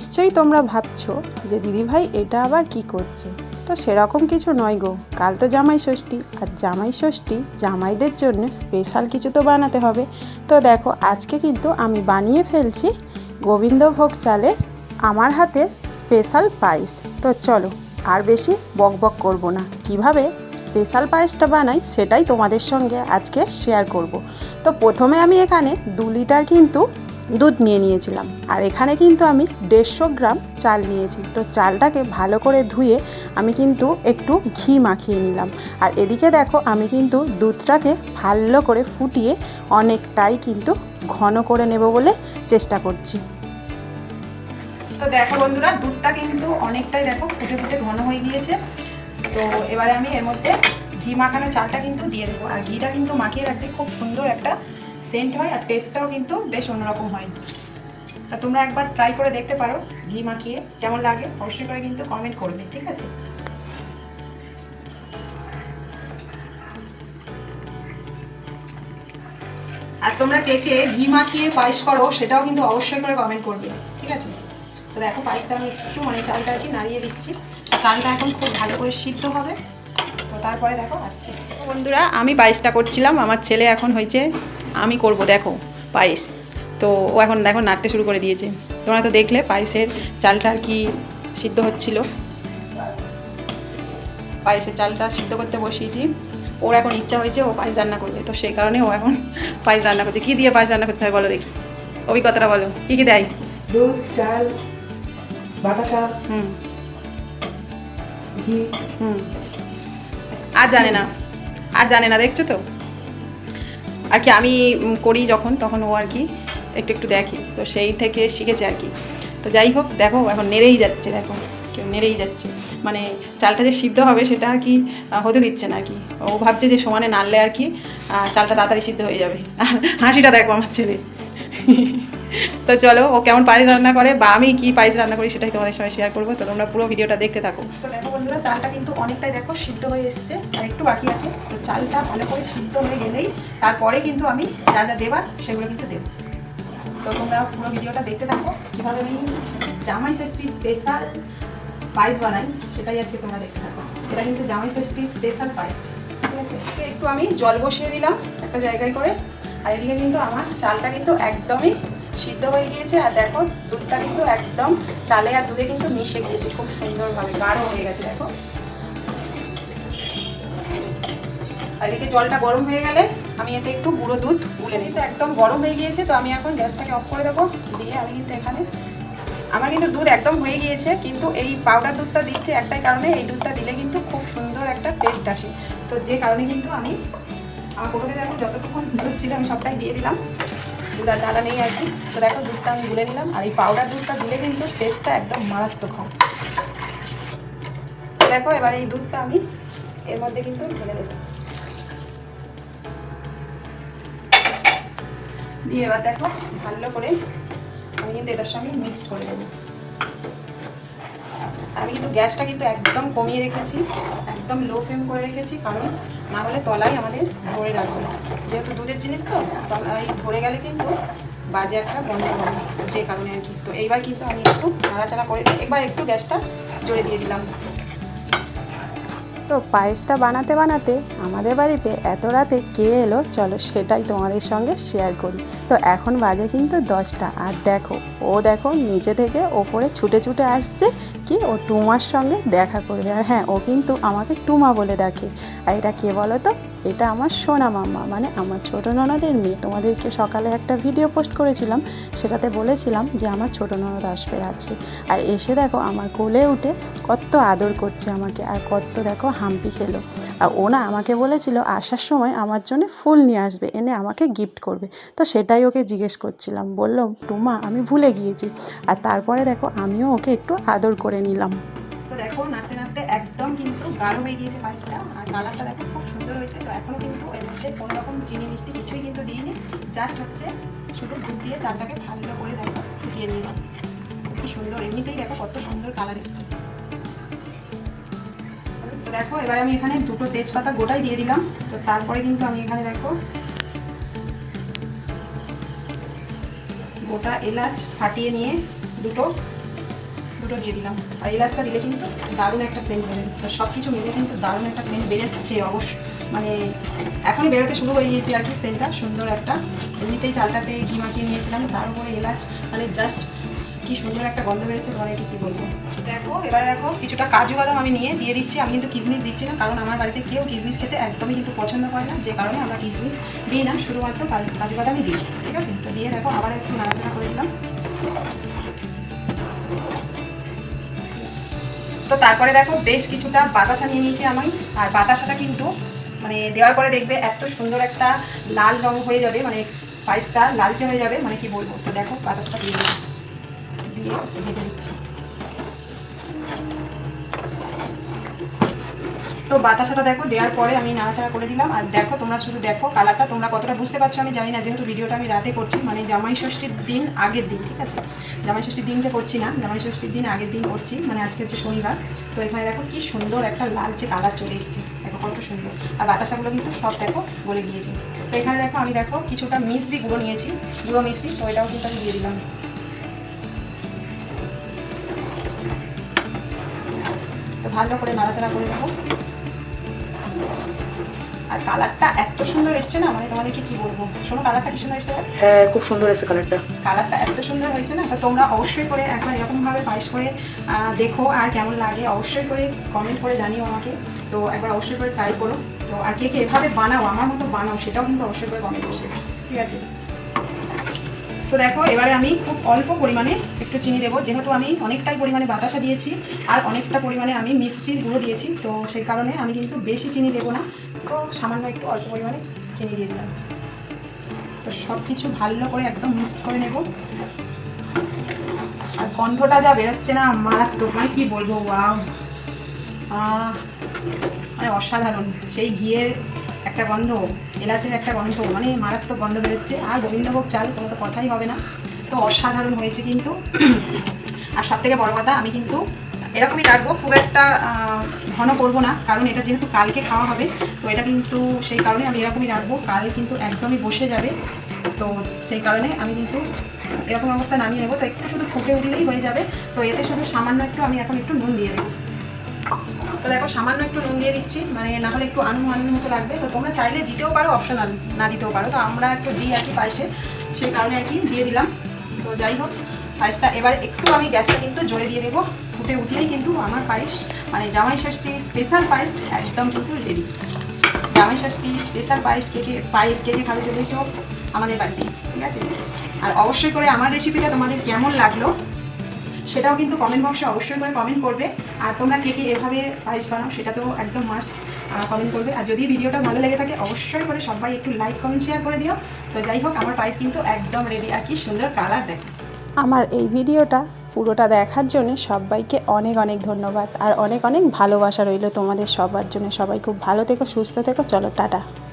নিশ্চয়ই তোমরা ভাবছ যে দিদিভাই এটা আবার কি করছে। তো সেরকম কিছু নয় গো। কাল তো জামাই ষষ্ঠী, আর জামাই ষষ্ঠী জামাইদের জন্য স্পেশাল কিছু তো বানাতে হবে। তো দেখো, আজকে কিন্তু আমি বানিয়ে ফেলছি গোবিন্দভোগ চালের আমার হাতের স্পেশাল পায়েস। তো চলো, আর বেশি বক বক করব না। কীভাবে স্পেশাল পায়েসটা বানাই সেটাই তোমাদের সঙ্গে আজকে শেয়ার করব। তো প্রথমে আমি এখানে দু লিটার কিন্তু দুধ নিয়ে নিয়েছিলাম। আর এখানে কিন্তু আমি দেড়শো গ্রাম চাল নিয়েছি। তো চালটাকে ভালো করে ধুয়ে আমি কিন্তু একটু ঘি মাখিয়ে নিলাম। আর এদিকে দেখো, আমি কিন্তু দুধটাকে ভালো করে ফুটিয়ে অনেকটাই কিন্তু ঘন করে নেব বলে চেষ্টা করছি। তো দেখো বন্ধুরা, দুধটা কিন্তু অনেকটাই দেখো ফুটে ফুটে ঘন হয়ে গিয়েছে। তো এবারে আমি এর মধ্যে ঘি মাখানো চালটা কিন্তু দিয়ে দেবো। আর ঘিটা কিন্তু মাখিয়ে রাখতে খুব সুন্দর একটা সেন্ট হয় আর টেস্টটাও কিন্তু বেশ অন্যরকম হয়। তা তোমরা একবার ট্রাই করে দেখতে পারো, ঘি মাখিয়ে, কেমন লাগে অবশ্যই করে কিন্তু কমেন্ট করবে ঠিক আছে? আর তোমরা কে কে ঘি মাখিয়ে পায়েস করো, সেটাও কিন্তু অবশ্যই করে কমেন্ট করবে, ঠিক আছে? তো দেখো পায়েসটা আমি একটু মানে চালটা আর কি নাড়িয়ে দিচ্ছি। চালটা এখন খুব ভালো করে সিদ্ধ হবে। তো তারপরে দেখো, আসছে। বন্ধুরা, আমি পায়েসটা করছিলাম, আমার ছেলে এখন হয়েছে আমি করব দেখো পায়েস। তো ও এখন দেখো নাড়তে শুরু করে দিয়েছে। তোমরা তো দেখলে পায়েসের চালটা আর কি সিদ্ধ হচ্ছিল। পায়েসের চালটা সিদ্ধ করতে বসিয়েছি। ওর এখন ইচ্ছা হয়েছে ও পায়েস রান্না করবে। তো সেই কারণে ও এখন পায়েস রান্না করছে। কী দিয়ে পায়েস রান্না করতে হয় বলো দেখি। অভিজ্ঞতাটা বলো। কী কী দেয়? দুধ চাল বাতাসা হুম। হুম। আর জানে না। আর জানে না দেখছ তো? আর কি আমি করি যখন, তখন ও আর কি একটু একটু দেখি। তো সেই থেকে শিখেছে আর কি। তো যাই হোক, দেখো, এখন নেড়েই যাচ্ছে, দেখো, কেউ নেড়েই যাচ্ছে। মানে চালটা যে সিদ্ধ হবে সেটা আর কি হতে দিচ্ছে না আর কি। ও ভাবছে যে সমানে নাড়লে আর কি চালটা তাড়াতাড়ি সিদ্ধ হয়ে যাবে। আর হাসিটা দেখো আমার ছেলে। তো চলো, ও কেমন পায়েস রান্না করে বা আমি কি পায়েস রান্না করি সেটাই তোমাদের সঙ্গে শেয়ার করব। তো তোমরা পুরো ভিডিওটা দেখতে থাকো। তো দেখো বন্ধুরা, চালটা কিন্তু অনেকটাই দেখো সিদ্ধ হয়ে এসছে, আর একটু বাকি আছে। তো চালটা ভালো করে সিদ্ধ হয়ে গেলেই তারপরে কিন্তু আমি যা যা দেবার সেগুলো কিন্তু দেবো। তো তোমরা পুরো ভিডিওটা দেখতে থাকো। কীভাবে আমি জামাই ষষ্ঠী স্পেশাল পায়েস বানাই, সেটাই আজকে তোমরা দেখতে থাকো। এটা কিন্তু জামাই ষষ্ঠী স্পেশাল পায়েস। ঠিক আছে? একটু আমি জল বসিয়ে দিলাম একটা জায়গায় করে। আর এদিকে কিন্তু আমার চালটা কিন্তু একদমই সিদ্ধ হয়ে গিয়েছে আর দেখো, দুধটা কিন্তু একদম চালে আর দুধে কিন্তু মিশে গিয়েছে। খুব সুন্দরভাবে, গাঢ় হয়ে গেছে, দেখো। আর এদিকে জলটা গরম হয়ে গেলে আমি এতে একটু গুঁড়ো দুধ গুলে নিই। তো একদম গরম হয়ে গিয়েছে, তো আমি এখন গ্যাসটাকে অফ করে দেবো। দিয়ে আমি কিন্তু এখানে আমার কিন্তু দুধ একদম হয়ে গিয়েছে, কিন্তু এই পাউডার দুধটা দিচ্ছে একটাই কারণে, এই দুধটা দিলে কিন্তু খুব সুন্দর একটা টেস্ট আসে। তো যে কারণে কিন্তু আমি আমার কোটোতে দেখো যতটুকু দুধ ছিল আমি সবটাই দিয়ে দিলাম। দুধ আর ডালা নেই আর কি। তো দেখো, দুধটা আমি গুলে নিলাম। আর এই পাউডার দুধটা দিলে কিন্তু টেস্টটা একদম মারাত্মক হয়। দেখো, এবার এই দুধটা আমি এর মধ্যে কিন্তু ঢেলে দেবো। দিয়ে এবার দেখো, ভালো করে আমি কিন্তু এটার সঙ্গে মিক্স করে দেবো আমি কিন্তু গ্যাসটা কিন্তু একদম কমিয়ে রেখেছি, একদম লো ফ্লেম করে রেখেছি, কারণ না হলে তলায় আমাদের ধরে রাখবে। যেহেতু দুধের জিনিস তো তলায় ধরে গেলে কিন্তু বাজে একটা গন্ধ হবে, যে কারণে আর কি। তো এইবার কিন্তু আমি একটু নাড়াচাড়া করে একবার একটু গ্যাসটা জোরে দিয়ে দিলাম। তো পায়েসটা বানাতে বানাতে আমাদের বাড়িতে এত রাতে কে এলো? চলো সেটাই তোমাদের সঙ্গে শেয়ার করি। তো এখন বাজে কিন্তু দশটা, আর দেখো, ও দেখো, নিচে থেকে ওপরে ছুটে ছুটে আসছে কি ও টুমার সঙ্গে দেখা করবে। আর হ্যাঁ ও কিন্তু আমাকে টুমা বলে ডাকে। আর এটা কে বলো তো এটা আমার সোনা মাম্মা মানে আমার ছোটো ননদের মেয়ে। তোমাদেরকে সকালে একটা ভিডিও পোস্ট করেছিলাম, সেটাতে বলেছিলাম যে আমার ছোটো ননদ আসবে রাত্রে। আর এসে দেখো আমার কোলে উঠে কত আদর করছে আমাকে, আর কত দেখো হাম্পি খেলো। আর ওনা আমাকে বলেছিল, আসার সময় আমার জন্য ফুল নিয়ে আসবে, এনে আমাকে গিফট করবে। তো সেটাই ওকে জিজ্ঞেস করছিলাম। বলল টুমা আমি ভুলে গিয়েছি। আর তারপরে দেখো আমিও ওকে একটু আদর করে নিলাম। দেখো কিন্তু গাঢ় হয়ে গিয়েছে পায়েসটা আর কালারটা দেখো খুব সুন্দর হয়েছে। তো এখনও কিন্তু এর মধ্যে কোনো রকম চিনি মিষ্টি কিছুই কিন্তু দিইনি। জাস্ট হচ্ছে শুধু দুধ দিয়ে চালটাকে ভালো করে দেখো, ফুটিয়ে নিয়েছি। কি সুন্দর, এমনিতেই দেখো কত সুন্দর কালার এসছে। দেখো, এবার আমি এখানে দুটো তেজপাতা গোটাই দিয়ে দিলাম। তো তারপরে কিন্তু আমি এখানে দেখো গোটা এলাচ ফাটিয়ে নিয়ে দুটো দুটো দিয়ে দিলাম। আর এলাচটা দিলে কিন্তু দারুণ একটা সেন্ট বেরোবে তো সব কিছু মিলে কিন্তু দারুণ একটা সেন্ট বেরোচ্ছে অবশ্য। মানে এখনই বেরোতে শুরু হয়ে গিয়েছে আর কি সেন্টটা সুন্দর একটা। এমনিতেই চালটাতে ঘি মাখিয়ে নিয়েছিলাম। তার উপরে এলাচ। মানে জাস্ট কি সুন্দর একটা গন্ধ বেরোচ্ছে। ঘরে কি বলব? দেখো, এবার দেখো, কিছুটা কাজু বাদাম আমি নিয়ে দিয়ে দিচ্ছি। আমি কিন্তু কিশমিশ দিচ্ছি না, কারণ আমার বাড়িতে কেউ কিশমিশ খেতে একদমই কিন্তু পছন্দ করে না। যে কারণে আমরা কিশমিশ দিই না, শুধুমাত্র কাজু বাদামই দিই। ঠিক আছে? তো দিয়ে দেখো, আবার একটু নাড়াচাড়া করে দিলাম। তো তারপরে দেখো বেশ কিছুটা বাতাসা নিয়ে নিয়েছি আমি। আর বাতাসাটা কিন্তু মানে দেওয়ার পরে দেখবে এত সুন্দর একটা লাল রং হয়ে যাবে মানে পায়েসটা লালচে হয়ে যাবে মানে কি বলব? তো দেখো বাতাসটা দিয়ে দিয়ে দিচ্ছি। তো বাতাসাটা দেখো, দেওয়ার পরে আমি নাড়াচাড়া করে দিলাম। আর দেখো, তোমরা শুধু দেখো কালারটা, তোমরা কতটা বুঝতে পারছ আমি জানি না, যেহেতু ভিডিওটা আমি রাতে করছি মানে জামাই ষষ্ঠীর দিন আগের দিন, ঠিক আছে? জামাই ষষ্ঠীর দিনটা করছি না, জামাই ষষ্ঠীর দিন আগের দিন করছি মানে আজকে হচ্ছে শনিবার। তো এখানে দেখো কি সুন্দর একটা লালচে কালার চলে এসেছে, দেখো কত সুন্দর। আর বাতাসাগুলো কিন্তু সব দেখো গলে গিয়েছে। তো এখানে দেখো আমি দেখো কিছুটা মিশ্রি গুঁড়ো নিয়েছি, গুঁড়ো মিশ্রি তো এটাও কিন্তু আমি দিয়ে দিলাম। ভালো করে নাড়াচাড়া করে দেবো আর কালারটা এত সুন্দর এসছে না? মানে তোমাদেরকে কি বলব? শোনো কালারটা কি সুন্দর এসছে? হ্যাঁ খুব সুন্দর এসছে কালারটা। কালারটা এত সুন্দর হয়েছে না? তো তোমরা অবশ্যই করে একবার এরকমভাবে পায়েস করে দেখো আর কেমন লাগে। অবশ্যই করে কমেন্ট করে জানিও আমাকে। তো একবার অবশ্যই করে ট্রাই করো। তো আর কে কে এভাবে বানাও আমার মতো বানাও সেটাও কিন্তু অবশ্যই করে কমেন্ট করবে। ঠিক আছে? তো দেখো এবারে আমি খুব অল্প পরিমাণে একটু চিনি দেবো। যেহেতু আমি অনেকটাই পরিমাণে বাতাসা দিয়েছি আর অনেকটা পরিমাণে আমি মিষ্টির গুঁড়ো দিয়েছি তো সেই কারণে আমি কিন্তু বেশি চিনি দেবো না। তো সামান্য একটু অল্প পরিমাণে চিনি দিয়ে দিলাম। তো সব কিছু ভালো করে একদম মিক্সড করে নেব। আর গন্ধটা যা বেরোচ্ছে না মারাত্মক। মানে কি বলব আহ, মানে অসাধারণ। সেই ঘিয়ের একটা গন্ধ, এলাচের একটা গন্ধ মানে মারাত্মক গন্ধ বেরোচ্ছে। আর গোবিন্দভোগ চাল, কোনো তো কথাই হবে না। তো অসাধারণ হয়েছে কিন্তু। আর সব থেকে বড় কথা, আমি কিন্তু এরকমই রাখব, খুব একটা ঘন করব না। কারণ এটা যেহেতু কালকে খাওয়া হবে, তো এটা কিন্তু সেই কারণে আমি এরকমই রাখব। কাল কিন্তু একদমই বসে যাবে। তো সেই কারণে আমি কিন্তু এরকম অবস্থা নামিয়ে নেব। তো একটু শুধু ফুটে উঠলেই হয়ে যাবে। তো এতে শুধু সামান্য একটু আমি এখন একটু নুন দিয়ে দেবো। তো দেখো, সামান্য একটু নুন দিয়ে দিচ্ছি। মানে না হলে একটু আনু আনুর মতো লাগবে। তো তোমরা চাইলে দিতেও পারো অপশনাল না দিতেও পারো। তো আমরা একটু দিই আর কি পায়েসে। সেই কারণে আর কি দিয়ে দিলাম। তো যাই হোক, পায়েসটা এবার একটু আমি গ্যাসটা কিন্তু জোরে দিয়ে দেবো। ফুটে উঠলেই কিন্তু আমার পায়েস মানে জামাই ষষ্ঠী স্পেশাল পায়েস একদম কিন্তু রেডি জামাই ষষ্ঠী স্পেশাল পায়েস কে কে, পায়েস কে কে খাবে, চলে এসো আমাদের বাড়িতে, ঠিক আছে? আর অবশ্যই করে আমার রেসিপিটা তোমাদের কেমন লাগল সেটাও কিন্তু কমেন্ট বক্সে অবশ্যই করে কমেন্ট করবে। আর তোমরা কে কে এভাবে পায়েস বানাও সেটা তো একদম মাস্ট কমেন্ট করবে। আর যদি ভিডিওটা ভালো লেগে থাকে, অবশ্যই করে সবাই একটু লাইক কমেন্ট শেয়ার করে দিও। তো যাই হোক, আমার পায়েস কিন্তু একদম রেডি আর কি সুন্দর কালার দেখো। আমার এই ভিডিওটা পুরোটা দেখার জন্য সবাইকে অনেক অনেক ধন্যবাদ। আর অনেক অনেক ভালোবাসা রইল তোমাদের সবার জন্য। সবাই খুব ভালো থেকো, সুস্থ থেকো। চলো, টাটা।